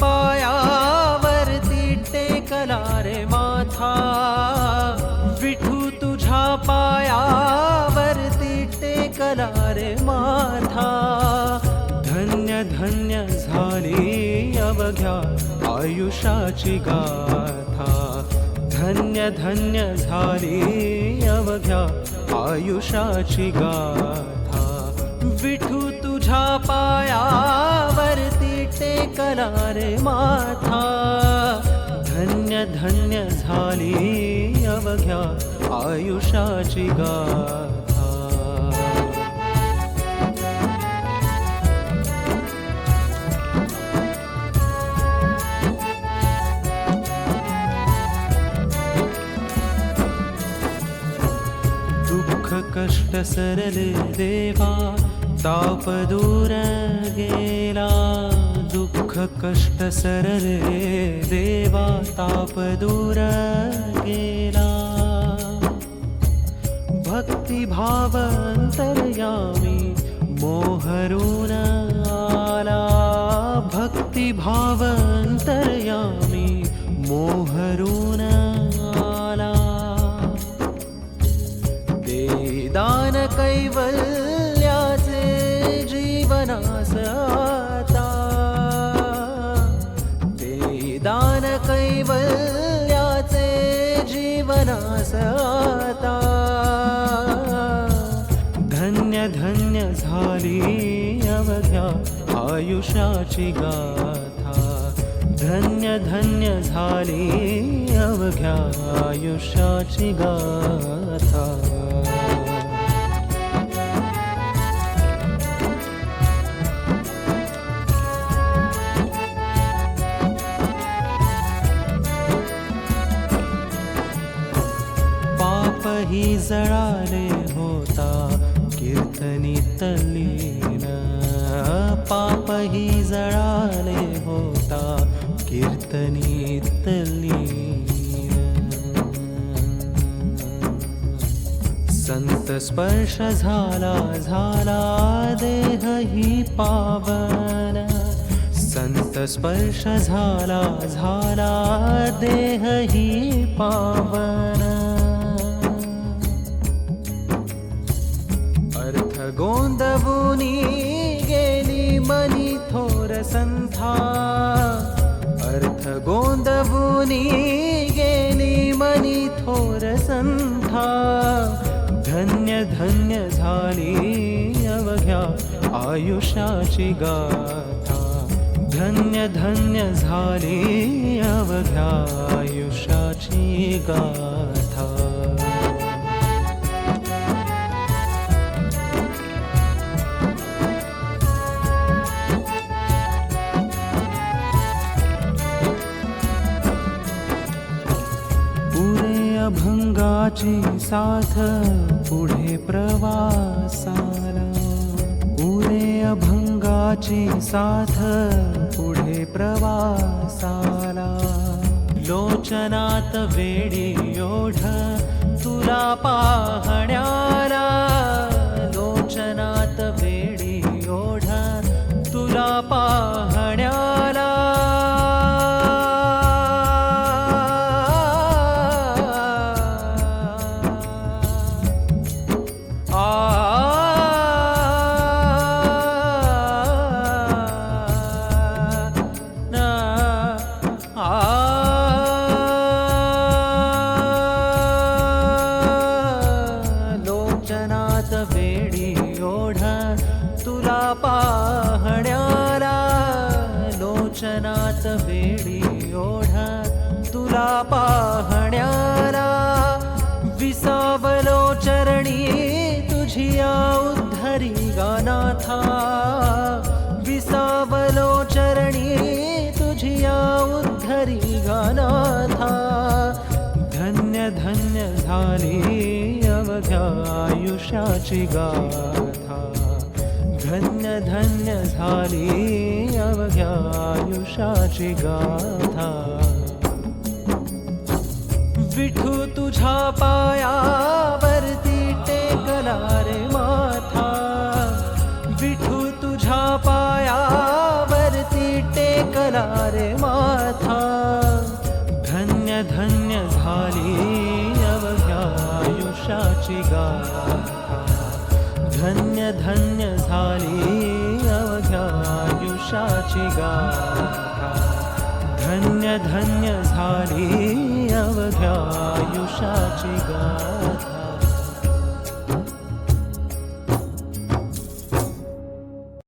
पायावरती टेकला रे माथा. विठू तुझ्या पायावरती टेकला रे माथा. धन्य धन्य झाली अवघ्या आयुष्याची गाथा. धन्य धन्य झाली अवघ्या आयुष्याची गाथा. विठू तुझ्या पायावरती ते करारे माथा. धन्य धन्य झाली अवघ्या आयुष्याची गाथा. दुःख कष्ट सरले देवा ताप दूर गेला. दुःख कष्ट सरले देवा ताप दूर गेला. भक्ती भाव मोहरून आला. भक्ती भाव अंतर्यामी मोहरून आला देदान कैवल्याचे जीवनास धन्य धन्य झाली अवघ्या आयुष्याची गाथा. धन्य धन्य झाली अवघ्या आयुष्याची गाथा. पाप ही जळाले होता. कीर्तनी जळाले होता कीर्तनी तल्लीन। संत स्पर्श झाला झाला देह ही पावन। संत स्पर्श झाला झाला ही पावन संथा। अर्थ गोंदबुनी गेली मनी थोर संथा। धन्य धन्य झाली अवघ्या आयुष्याची गाथा। धन्य धन्य झाली अवघ्या आयुष्याची गाथा। अभंगाची साथ पुढे प्रवासाला. उरे अभंगाची साथ पुढे प्रवासाला. लोचनात वेडी ओढ तुला पाहण्याला. पाहण्याला लोचनात वेडी ओढा. तुला पाहण्याला विसावलो चरणी तुझिया उद्धरी गानाथा. विसावलो चरणी तुझिया उद्धरी गानाथा. धन्य धन्य झाली अवघ्या आयुष्याची गाथा धन्य धन्य झाली अवघ्या आयुष्याची गाथा. विठू तुझ्या पायावरती टेकला रे माथा. विठू तुझ्या पायावरती टेकला रे माथा. धन्य धन्य झाली अवघ्या आयुष्याची गाथा. धन्य धन्य झाली अवघ्या आयुष्याची गाथा. धन्य धन्य झाली अवघ्या आयुष्याची गाथा.